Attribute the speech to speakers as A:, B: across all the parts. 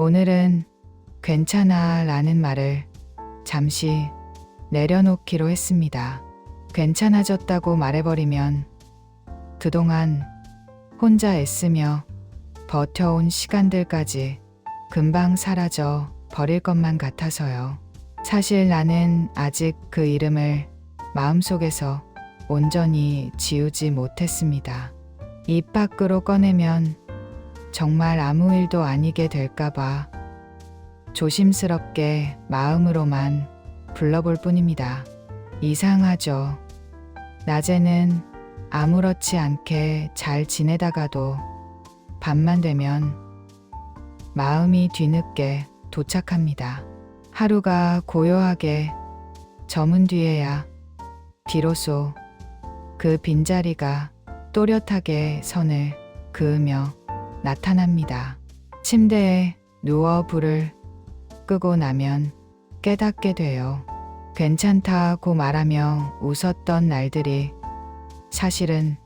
A: 오늘은 괜찮아 라는 말을 잠시 내려놓기로 했습니다. 괜찮아졌다고 말해버리면 그동안 혼자 애쓰며 버텨온 시간들까지 금방 사라져 버릴 것만 같아서요. 사실 나는 아직 그 이름을 마음속에서 온전히 지우지 못했습니다. 입 밖으로 꺼내면 정말 아무 일도 아니게 될까봐 조심스럽게 마음으로만 불러볼 뿐입니다. 이상하죠. 낮에는 아무렇지 않게 잘 지내다가도 밤만 되면 마음이 뒤늦게 도착합니다. 하루가 고요하게 저문 뒤에야 비로소 그 빈자리가 또렷하게 선을 그으며 나타납니다. 침대에 누워 불을 끄고 나면 깨닫게 돼요. 괜찮다고 말하며 웃었던 날들이 사실은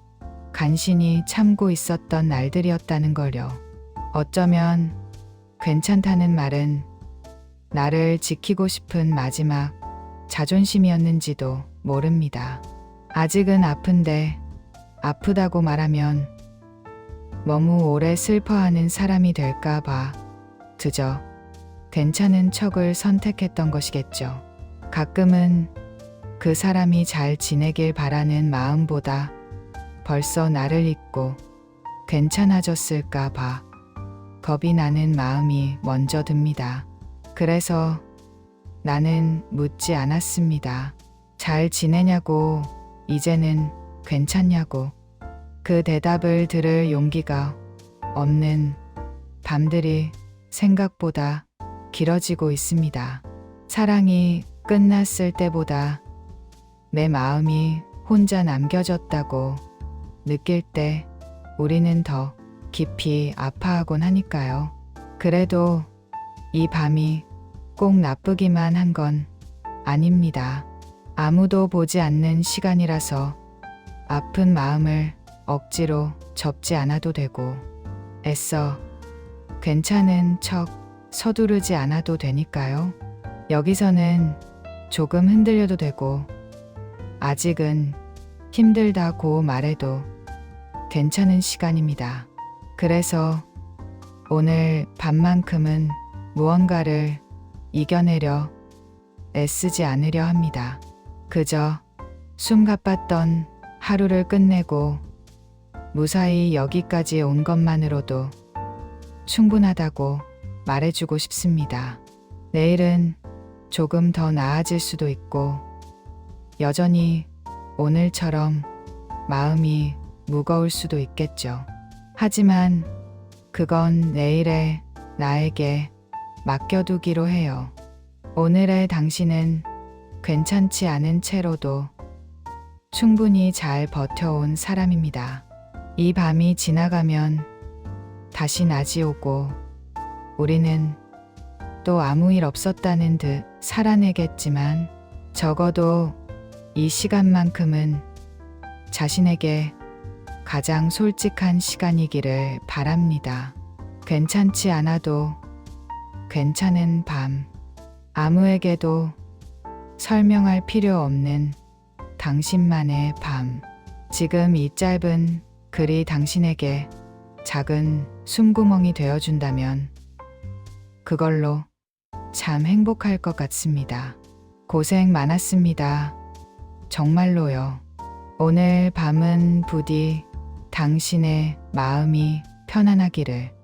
A: 간신히 참고 있었던 날들이었다는 걸요. 어쩌면 괜찮다는 말은 나를 지키고 싶은 마지막 자존심이었는지도 모릅니다. 아직은 아픈데 아프다고 말하면 너무 오래 슬퍼하는 사람이 될까봐 그저 괜찮은 척을 선택했던 것이겠죠. 가끔은 그 사람이 잘 지내길 바라는 마음보다 벌써 나를 잊고 괜찮아졌을까봐 겁이 나는 마음이 먼저 듭니다. 그래서 나는 묻지 않았습니다. 잘 지내냐고, 이제는 괜찮냐고. 그 대답을 들을 용기가 없는 밤들이 생각보다 길어지고 있습니다. 사랑이 끝났을 때보다 내 마음이 혼자 남겨졌다고 느낄 때 우리는 더 깊이 아파하곤 하니까요. 그래도 이 밤이 꼭 나쁘기만 한 건 아닙니다. 아무도 보지 않는 시간이라서 아픈 마음을 억지로 접지 않아도 되고 애써 괜찮은 척 서두르지 않아도 되니까요. 여기서는 조금 흔들려도 되고 아직은 힘들다고 말해도 괜찮은 시간입니다. 그래서 오늘 밤만큼은 무언가를 이겨내려 애쓰지 않으려 합니다. 그저 숨 가빴던 하루를 끝내고 무사히 여기까지 온 것만으로도 충분하다고 말해주고 싶습니다. 내일은 조금 더 나아질 수도 있고 여전히 오늘처럼 마음이 무거울 수도 있겠죠. 하지만 그건 내일의 나에게 맡겨두기로 해요. 오늘의 당신은 괜찮지 않은 채로도 충분히 잘 버텨온 사람입니다. 이 밤이 지나가면 다시 낮이 오고 우리는 또 아무 일 없었다는 듯 살아내겠지만 적어도 이 시간만큼은 자신에게 가장 솔직한 시간이기를 바랍니다. 괜찮지 않아도 괜찮은 밤. 아무에게도 설명할 필요 없는 당신만의 밤. 지금 이 짧은 글이 당신에게 작은 숨구멍이 되어준다면 그걸로 참 행복할 것 같습니다. 고생 많았습니다. 정말로요. 오늘 밤은 부디 당신의 마음이 편안하기를